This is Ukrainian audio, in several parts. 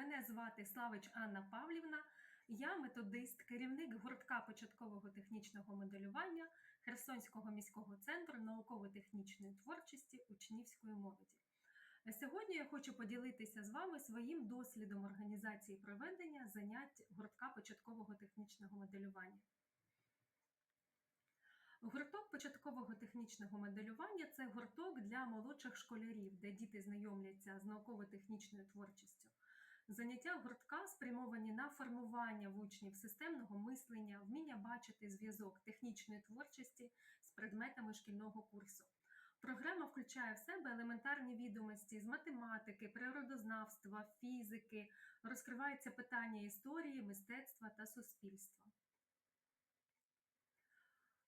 звати Славич Анна Павлівна. Я методист, керівник гуртка початкового технічного моделювання Херсонського міського центру науково-технічної творчості учнівської молоді. Сьогодні я хочу поділитися з вами своїм дослідом організації проведення занять гуртка початкового технічного моделювання. Гурток початкового технічного моделювання це гурток для молодших школярів, де діти знайомляться з науково-технічною творчістю. Заняття гуртка спрямовані на формування в учнів системного мислення, вміння бачити зв'язок технічної творчості з предметами шкільного курсу. Програма включає в себе елементарні відомості з математики, природознавства, фізики, розкриваються питання історії, мистецтва та суспільства.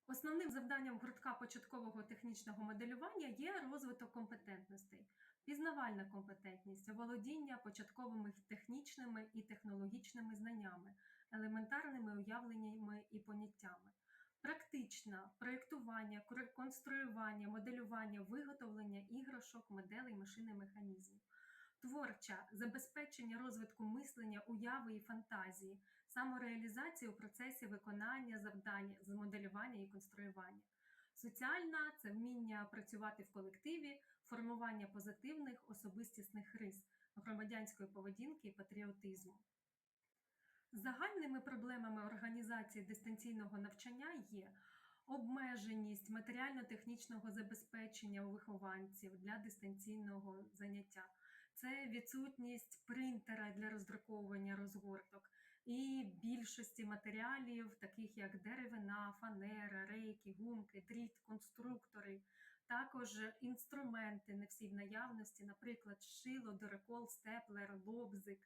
Основним завданням гуртка початкового технічного моделювання є розвиток компетентностей, пізнавальна компетентність, володіння початковими технічними і технологічними знаннями, елементарними уявленнями і поняттями, практична проєктування, конструювання, моделювання, виготовлення іграшок, моделей, машини, механізмів. Творча забезпечення розвитку мислення, уяви і фантазії, самореалізації у процесі виконання завдань з моделювання і конструювання. Соціальна це вміння працювати в колективі, формування позитивних особистісних рис, громадянської поведінки і патріотизму. Загальними проблемами організації дистанційного навчання є обмеженість матеріально-технічного забезпечення у вихованців для дистанційного заняття це відсутність принтера для роздруковування розгорток і більшості матеріалів, таких як деревина, фанера, рейки, гумки, дріт, конструктори, також інструменти не всі в наявності, наприклад, шило, дорекол, степлер, лобзик.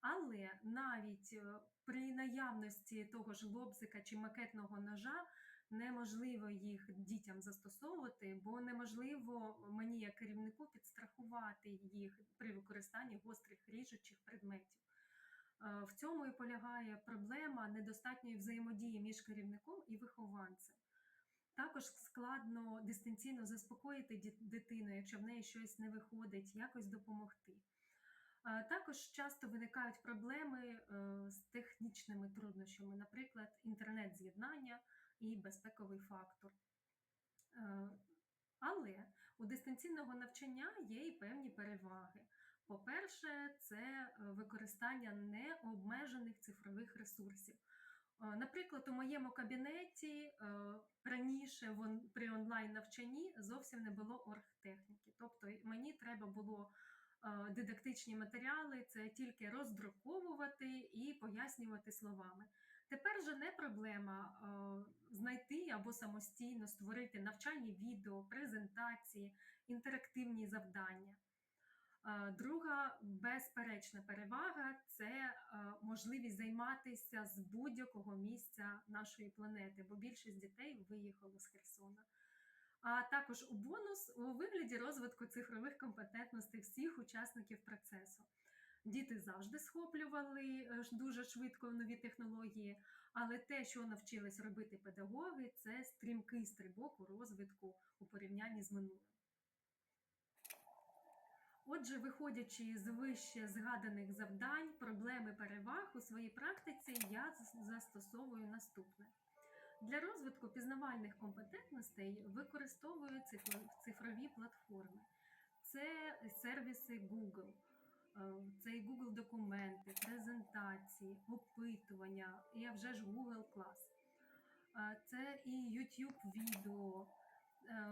Але навіть е, при наявності того ж лобзика чи макетного ножа неможливо їх дітям застосовувати, бо неможливо мені, як керівнику, підстрахувати їх при використанні гострих ріжучих предметів. Е, в цьому і полягає проблема недостатньої взаємодії між керівником і вихованцем. Також складно дистанційно заспокоїти дитину, якщо в неї щось не виходить, якось допомогти. Е, також часто виникають проблеми е, з технічними труднощами, наприклад, інтернет-з'єднання і безпековий фактор. Е, але у дистанційного навчання є і певні переваги. По-перше, це використання необмежених цифрових ресурсів. Наприклад, у моєму кабінеті раніше при онлайн навчанні зовсім не було оргтехніки. Тобто мені треба було Е, дидактичні матеріали, це тільки роздруковувати і пояснювати словами. Тепер же не проблема е, знайти або самостійно створити навчальні відео, презентації, інтерактивні завдання. Е, друга безперечна перевага це можливість займатися з будь-якого місця нашої планети, бо більшість дітей виїхало з Херсона а також у бонус у вигляді розвитку цифрових компетентностей всіх учасників процесу. Діти завжди схоплювали е, дуже швидко нові технології, але те, що навчились робити педагоги, це стрімкий стрибок у розвитку у порівнянні з минулим. Отже, виходячи з вище згаданих завдань, проблеми переваг у своїй практиці, я застосовую наступне. Для розвитку пізнавальних компетентностей використовую цифрові платформи. Це сервіси Google, е, це і Google документи, презентації, опитування, і вже ж Google Class. Е, це і YouTube відео. Е,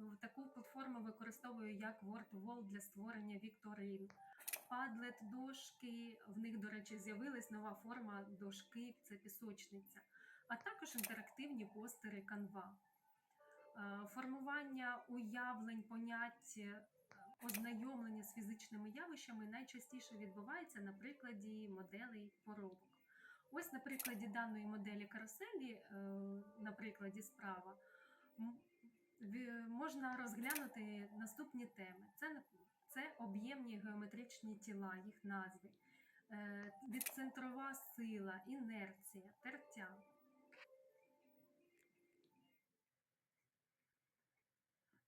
в таку платформу використовую як WordWall для створення вікторин. Padlet дошки, в них, до речі, з'явилась нова форма дошки це пісочниця а також інтерактивні постери Canva. Е, формування уявлень, понять, е, ознайомлення з фізичними явищами найчастіше відбувається на прикладі моделей поробок. Ось на прикладі даної моделі каруселі, на прикладі справа, можна розглянути наступні теми. Це це об'ємні геометричні тіла, їх назви, відцентрова сила, інерція, тертя.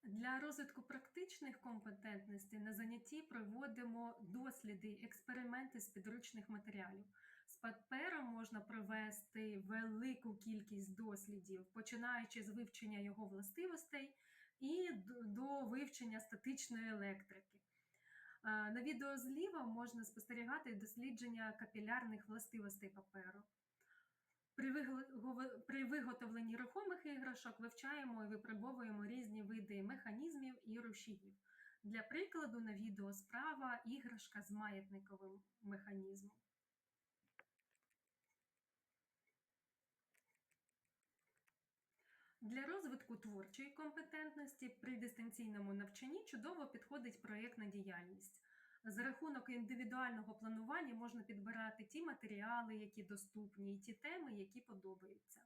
Для розвитку практичних компетентностей на занятті проводимо досліди, експерименти з підручних матеріалів. З папером можна провести велику кількість дослідів, починаючи з вивчення його властивостей і до вивчення статичної електрики. На відео зліва можна спостерігати дослідження капілярних властивостей паперу. При виготовленні рухомих іграшок вивчаємо і випробовуємо різні види механізмів і рушіїв. Для прикладу, на відео справа іграшка з маятниковим механізмом. Для розвитку творчої компетентності при дистанційному навчанні чудово підходить проєктна діяльність. За рахунок індивідуального планування можна підбирати ті матеріали, які доступні, і ті теми, які подобаються.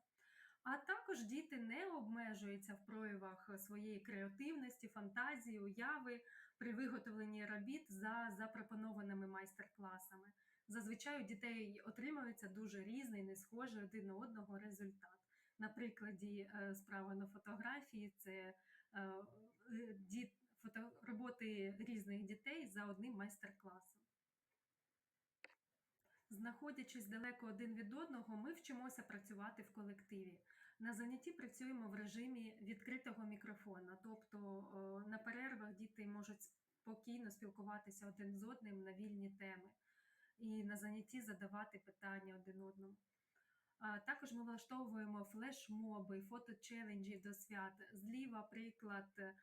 А також діти не обмежуються в проявах своєї креативності, фантазії, уяви при виготовленні робіт за запропонованими майстер-класами. Зазвичай у дітей отримується дуже різний, не схожий один на одного результат. На прикладі е, справа на фотографії це е, е, фото, роботи різних дітей за одним майстер-класом. Знаходячись далеко один від одного, ми вчимося працювати в колективі. На занятті працюємо в режимі відкритого мікрофона, тобто на перервах діти можуть спокійно спілкуватися один з одним на вільні теми і на занятті задавати питання один одному. Також ми влаштовуємо флешмоби, фоточеленджі до свят. Зліва приклад е,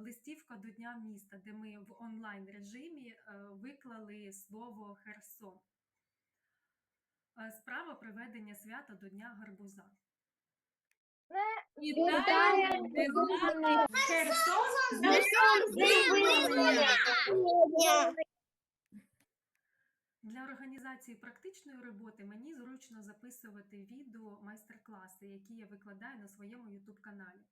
листівка до Дня міста, де ми в онлайн режимі е, виклали слово Херсон. Справа проведення свята до Дня гарбуза. Херсон. Для організації практичної роботи мені зручно записувати відео майстер-класи, які я викладаю на своєму YouTube каналі.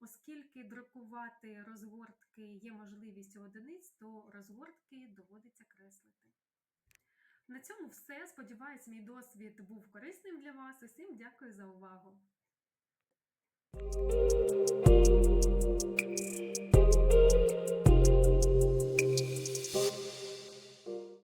Оскільки друкувати розгортки є можливістю одиниць, то розгортки доводиться креслити. На цьому все. Сподіваюсь, мій досвід був корисним для вас. Усім дякую за увагу.